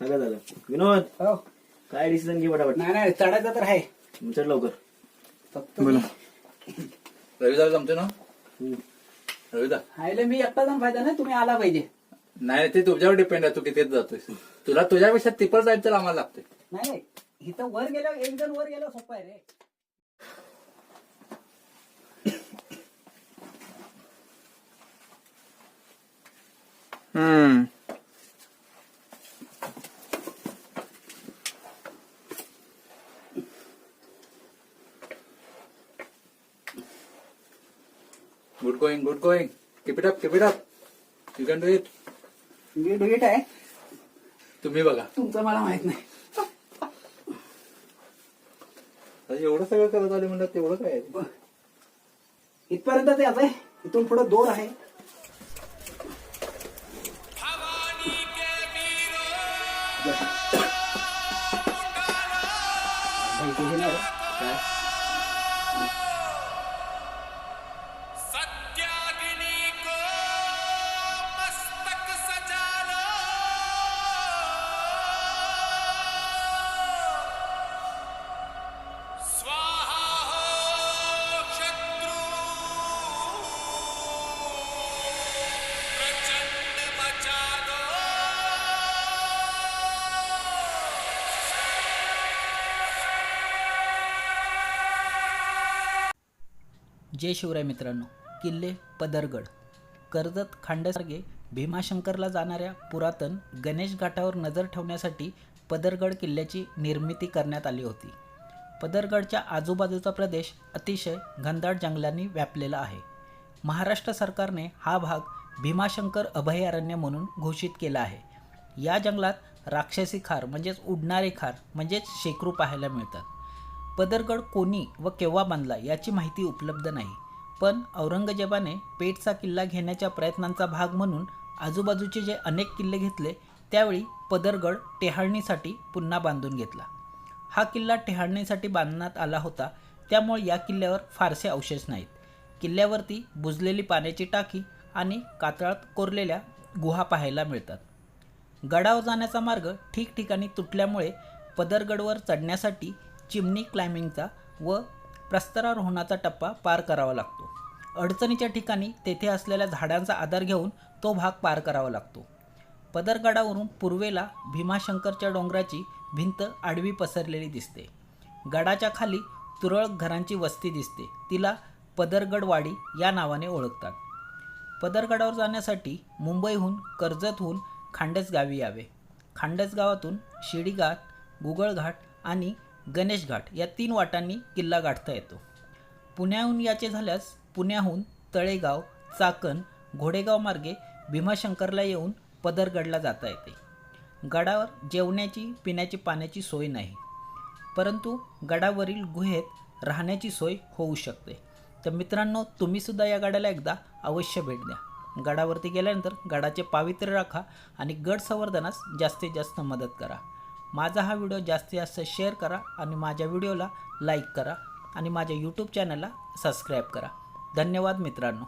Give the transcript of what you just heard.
सगळं झालं विनोद हो. काय डिसिजन घे पटापट. नाही नाही चढायचं तर आहे. चढ लवकर. फक्त रविदा जमते ना. रविदा. हायले मी एकटा जाऊन फायदा नाही तुम्ही आला पाहिजे. नाही ते तुझ्यावर डिपेंड आहे तू कितीच जातोय तुला तुझ्यापेक्षा तिपट जायचं तर आम्हाला लागते नाही नाही. इथं वर गेल्यावर एक जण वर गेल्यावर सोपं आहे रे. हम्म. Good going good going keep it up keep it up you can do it me duet आहे तुम्ही बघा. तुमचं मला माहीत नाही. आता एवढं सगळं करत आले म्हणतात तेवढं काय आहे? इथपर्यंत ते आता इथून पुढे दोर आहे. नाही रे. जय शिवराय मित्रांनो किल्ले पदरगड. कर्जत खांडसारगे भीमाशंकरला जाणाऱ्या पुरातन गणेश घाटावर नजर ठेवण्यासाठी पदरगड किल्ल्याची निर्मिती करण्यात आली होती. पदरगडच्या आजूबाजूचा प्रदेश अतिशय घनदाट जंगलांनी व्यापलेला आहे. महाराष्ट्र सरकारने हा भाग भीमाशंकर अभयारण्य म्हणून घोषित केला आहे. या जंगलात राक्षसी खार म्हणजेच उडणारे खार म्हणजेच शेकरू पाहायला मिळतात. पदरगड कोणी व केव्हा बांधला याची माहिती उपलब्ध नाही. पण औरंगजेबाने पेठचा किल्ला घेण्याच्या प्रयत्नांचा भाग म्हणून आजूबाजूचे जे अनेक किल्ले घेतले त्यावेळी पदरगड टेहाळणीसाठी पुन्हा बांधून घेतला. हा किल्ला टेहाळणीसाठी बांधण्यात आला होता त्यामुळे या किल्ल्यावर फारसे अवशेष नाहीत. किल्ल्यावरती बुजलेली पाण्याची टाकी आणि कातळात कोरलेल्या गुहा पाहायला मिळतात. गडावर जाण्याचा मार्ग ठिकठिकाणी तुटल्यामुळे पदरगडवर चढण्यासाठी चिमणी क्लाइम्बिंगचा व प्रस्तरारोहणाचा टप्पा पार करावा लागतो. अडचणीच्या ठिकाणी तेथे असलेल्या झाडांचा आधार घेऊन तो भाग पार करावा लागतो. पदरगडावरून पूर्वेला भीमाशंकरच्या डोंगराची भिंत आडवी पसरलेली दिसते. गडाच्या खाली तुरळक घरांची वस्ती दिसते. तिला पदरगडवाडी या नावाने ओळखतात. पदरगडावर जाण्यासाठी मुंबईहून कर्जतहून खांडसगावी यावे. खांडस गावातून शिडीघाट गुगळघाट आणि गणेशघाट या तीन वाटांनी किल्ला गाठता येतो. पुण्याहून याचे झाल्यास पुण्याहून तळेगाव चाकण घोडेगाव मार्गे भीमाशंकरला येऊन पदरगडला जाता येते. गडावर जेवण्याची पिण्याची पाण्याची सोय नाही. परंतु गडावरील गुहेत राहण्याची सोय होऊ शकते. तर मित्रांनो तुम्हीसुद्धा या गडाला एकदा अवश्य भेट द्या. गडावरती गेल्यानंतर गडाचे पावित्र्य राखा आणि गड संवर्धनास जास्तीत जास्त मदत करा. माझा हा व्हिडिओ जास्तीत जास्त शेअर करा आणि माझ्या व्हिडिओला लाईक करा आणि माझ्या यूट्यूब चॅनलला सबस्क्राईब करा. धन्यवाद मित्रांनो.